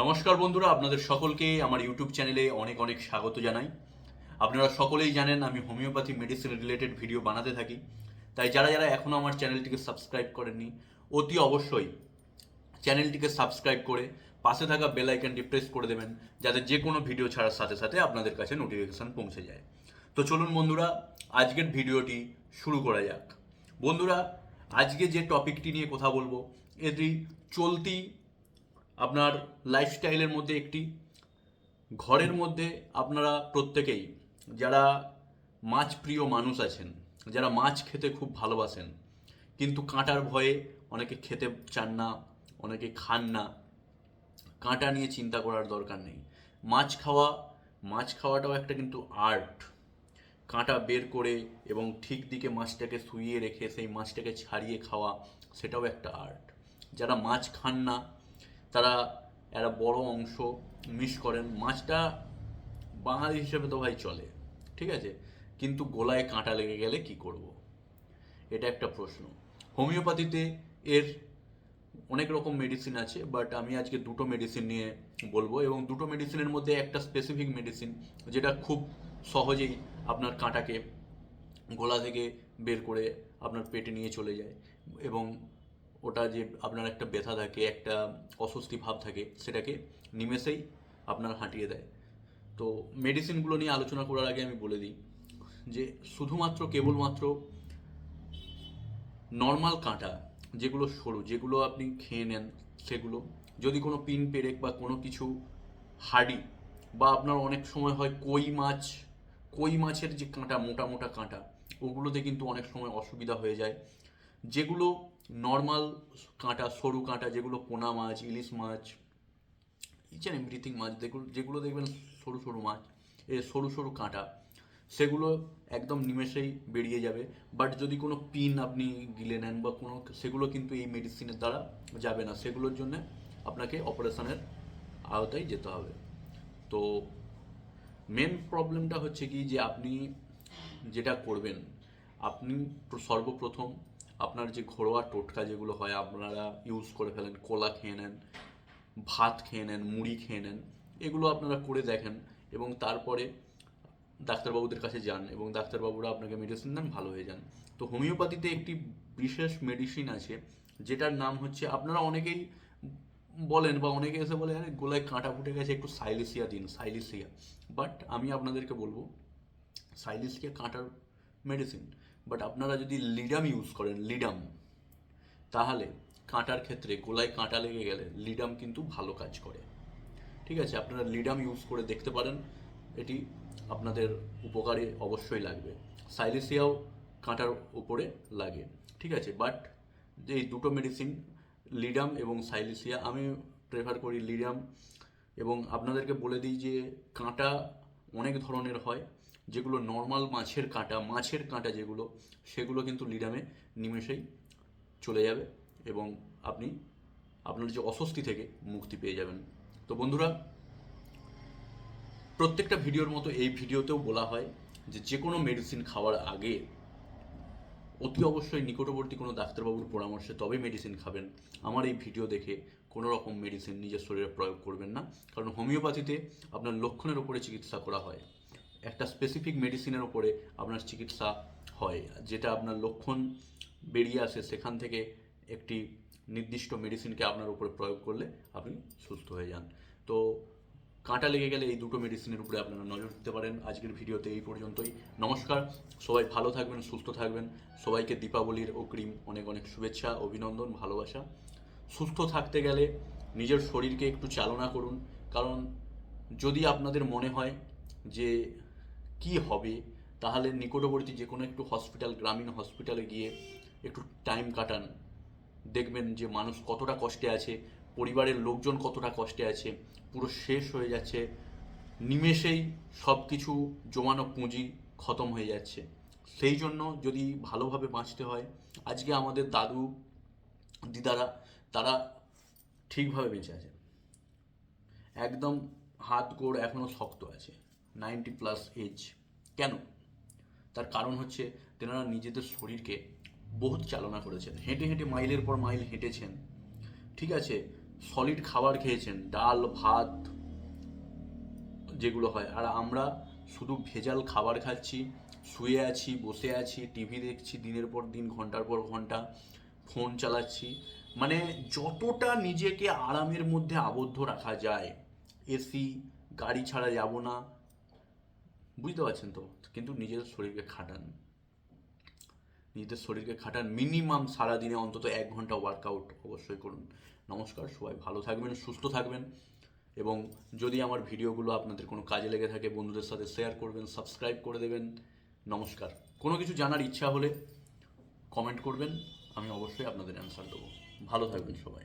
নমস্কার বন্ধুরা, আপনাদের সকলকে আমার ইউটিউব চ্যানেলে অনেক অনেক স্বাগত জানাই। আপনারা সকলেই জানেন আমি হোমিওপ্যাথি মেডিসিন রিলেটেড ভিডিও বানাতে থাকি। তাই যারা যারা এখনও আমার চ্যানেলটিকে সাবস্ক্রাইব করেননি, অতি অবশ্যই চ্যানেলটিকে সাবস্ক্রাইব করে পাশে থাকা বেল প্রেস করে দেবেন, যাতে যে কোনো ভিডিও ছাড়ার সাথে সাথে আপনাদের কাছে নোটিফিকেশান পৌঁছে যায়। তো চলুন বন্ধুরা, আজকের ভিডিওটি শুরু করা যাক। বন্ধুরা, আজকে যে টপিকটি নিয়ে কথা বলব, এটি চলতি আপনার লাইফস্টাইলের মধ্যে একটি, ঘরের মধ্যে আপনারা প্রত্যেকেই, যারা মাছ প্রিয় মানুষ আছেন, যারা মাছ খেতে খুব ভালোবাসেন, কিন্তু কাঁটার ভয়ে অনেকে খেতে চান না, অনেকে খান না, কাঁটা নিয়ে চিন্তা করার দরকার নেই। মাছ খাওয়া, মাছ খাওয়াটাও একটা কিন্তু আর্ট কাঁটা বের করে এবং ঠিক দিকে মাছটাকে শুইয়ে রেখে, সেই মাছটাকে ছাড়িয়ে খাওয়া, সেটাও একটা আর্ট যারা মাছ খান না তারা একটা বড় অংশ মিস করেন। মাছটা বাঙালি হিসেবে তো ভাই চলে, ঠিক আছে? কিন্তু গোলায় কাঁটা লেগে গেলে কি করব। এটা একটা প্রশ্ন। হোমিওপ্যাথিতে এর অনেক রকম মেডিসিন আছে বাট আমি আজকে দুটো মেডিসিন নিয়ে বলব এবং দুটো মেডিসিনের মধ্যে একটা স্পেসিফিক মেডিসিন যেটা খুব সহজেই আপনার কাঁটাকে, গলা থেকে বের করে আপনার পেটে নিয়ে চলে যায় এবং ওটা যে আপনার একটা ব্যথা থাকে, একটা অস্বস্তি ভাব থাকে, সেটাকে নিমেষেই আপনার হাঁটিয়ে দেয়। তো মেডিসিনগুলো নিয়ে আলোচনা করার আগে আমি বলে দিই যে শুধুমাত্র, কেবলমাত্র নর্মাল কাঁটা, যেগুলো সরু, যেগুলো আপনি খেয়ে নেন, সেগুলো, যদি কোনো পিন পেরেক বা কোনো কিছু হাড়ি বা আপনার অনেক সময় হয় কই মাছ, কই মাছের যে কাঁটা, মোটা মোটা কাঁটা, ওগুলোতে কিন্তু অনেক সময় অসুবিধা হয়ে যায়। যেগুলো নর্মাল কাঁটা, সরু কাঁটা যেগুলো পোনা মাছ, ইলিশ মাছ ইচ অ্যান্ড এভরিথিং মাছ, যেগুলো যেগুলো দেখবেন সরু সরু মাছ এ সরু সরু কাঁটা, সেগুলো একদম নিমেষেই বেরিয়ে যাবে। বাট যদি কোনো পিন আপনি গিলে নেন বা কোনো, সেগুলো কিন্তু এই মেডিসিনের দ্বারা যাবে না। সেগুলোর জন্য আপনাকে অপারেশনের আওতায় যেতে হবে। তো মেন প্রবলেমটা হচ্ছে কি যে আপনি যেটা করবেন, আপনি সর্বপ্রথম আপনার যে ঘরোয়া টোটকা যেগুলো হয়, আপনারা ইউজ করে ফেলেন, কলা খেয়ে নেন, ভাত খেয়ে নেন, মুড়ি খেয়ে নেন, এগুলো আপনারা করে দেখেন এবং তারপরে ডাক্তারবাবুদের কাছে যান এবং ডাক্তারবাবুরা আপনাকে মেডিসিন দেন, ভালো হয়ে যান। তো হোমিওপ্যাথিতে একটি বিশেষ মেডিসিন আছে, যেটার নাম হচ্ছে, আপনারা অনেকেই বলেন বা অনেকে এসে বলে, আরে, গোলায় কাঁটা ফুটে গেছে, একটু সাইলিসিয়া দিন, সাইলিসিয়া। বাট আমি আপনাদেরকে বলব, সাইলিসিয়া কাঁটার মেডিসিন বাট আপনারা যদি লিডাম ইউজ করেন লিডাম তাহলে কাঁটার ক্ষেত্রে, গোলায় কাঁটা লেগে গেলে লিডাম কিন্তু ভালো কাজ করে। ঠিক আছে? আপনারা লিডাম ইউজ করে দেখতে পারেন। এটি আপনাদের উপকারে অবশ্যই লাগবে। সাইলেসিয়াও কাঁটার উপরে লাগে। ঠিক আছে? বাট যে এই দুটো মেডিসিন লিডাম এবং সাইলেসিয়া আমি প্রেফার করি লিডাম এবং আপনাদেরকে বলে দিই যে কাঁটা অনেক ধরনের হয়। যেগুলো নর্মাল মাছের কাঁটা মাছের কাঁটা যেগুলো, সেগুলো কিন্তু লিডামে নিমেষেই চলে যাবে এবং আপনি আপনার যে অস্বস্তি থেকে মুক্তি পেয়ে যাবেন। তো বন্ধুরা, প্রত্যেকটা ভিডিওর মতো এই ভিডিওতেও বলা হয় যে যে কোনো মেডিসিন খাওয়ার আগে অতি অবশ্যই নিকটবর্তী কোনো ডাক্তারবাবুর পরামর্শে তবে মেডিসিন খাবেন। আমার এই ভিডিও দেখে কোনো রকম মেডিসিন নিজের শরীরে প্রয়োগ করবেন না, কারণ হোমিওপ্যাথিতে আপনার লক্ষণের উপরে চিকিৎসা করা হয়। একটা স্পেসিফিক মেডিসিনের উপরে আপনার চিকিৎসা হয়, যেটা আপনার লক্ষণ বেরিয়ে আসে সেখান থেকে একটি নির্দিষ্ট মেডিসিনকে আপনার উপরে প্রয়োগ করলে আপনি সুস্থ হয়ে যান। তো কাঁটা লেগে গেলে এই দুটো মেডিসিনের উপরে আপনারা নজর দিতে পারেন। আজকের ভিডিওতে এই পর্যন্তই। নমস্কার। সবাই ভালো থাকবেন, সুস্থ থাকবেন। সবাইকে দীপাবলির অগ্রিম অনেক অনেক শুভেচ্ছা, অভিনন্দন, ভালোবাসা। সুস্থ থাকতে গেলে নিজের শরীরকে একটু চালনা করুন। কারণ যদি আপনাদের মনে হয় যে কি হবে? তাহলে নিকটবর্তী যে কোনো একটু হসপিটাল গ্রামীণ হসপিটালে গিয়ে একটু টাইম কাটান। দেখবেন যে মানুষ কতটা কষ্টে আছে, পরিবারের লোকজন কতটা কষ্টে আছে, পুরো শেষ হয়ে যাচ্ছে, নিমেষেই সব কিছু জমানো পুঁজি খতম হয়ে যাচ্ছে। সেই জন্য যদি ভালোভাবে বাঁচতে হয়, আজকে আমাদের দাদু, দিদারা, তারা ঠিকভাবে বেঁচে আছে। একদম হাত গোড় এখনও শক্ত আছে। Ninety plus age. কেন? তার কারণ হচ্ছে তেনারা নিজেদের শরীরকে বহুত চালনা করেছেন। হেঁটে হেঁটে মাইলের পর মাইল হেঁটেছেন। ঠিক আছে? সলিড খাবার খেয়েছেন, ডাল, ভাত যেগুলো হয়। আর আমরা শুধু ভেজাল খাবার খাচ্ছি, শুয়ে আছি, বসে আছি, টিভি দেখছি, দিনের পর দিন, ঘণ্টার পর ঘণ্টা, ফোন চালাচ্ছি। মানে যতটা নিজেকে আরামের মধ্যে আবদ্ধ রাখা যায়, এসি, গাড়ি ছাড়া যাব না বুঝতে পারছেন তো? কিন্তু নিজের শরীরকে খাটান। নিজেদের শরীরকে খাটান। মিনিমাম সারাদিনে অন্তত এক ঘণ্টা ওয়ার্কআউট অবশ্যই করুন। নমস্কার, সবাই ভালো থাকবেন, সুস্থ থাকবেন। এবং যদি আমার ভিডিওগুলো আপনাদের কোনো কাজে লেগে থাকে, বন্ধুদের সাথে শেয়ার করবেন সাবস্ক্রাইব করে দেবেন, নমস্কার। কোনো কিছু জানার ইচ্ছা হলে কমেন্ট করবেন, আমি অবশ্যই আপনাদের অ্যান্সার দেবো। ভালো থাকবেন সবাই।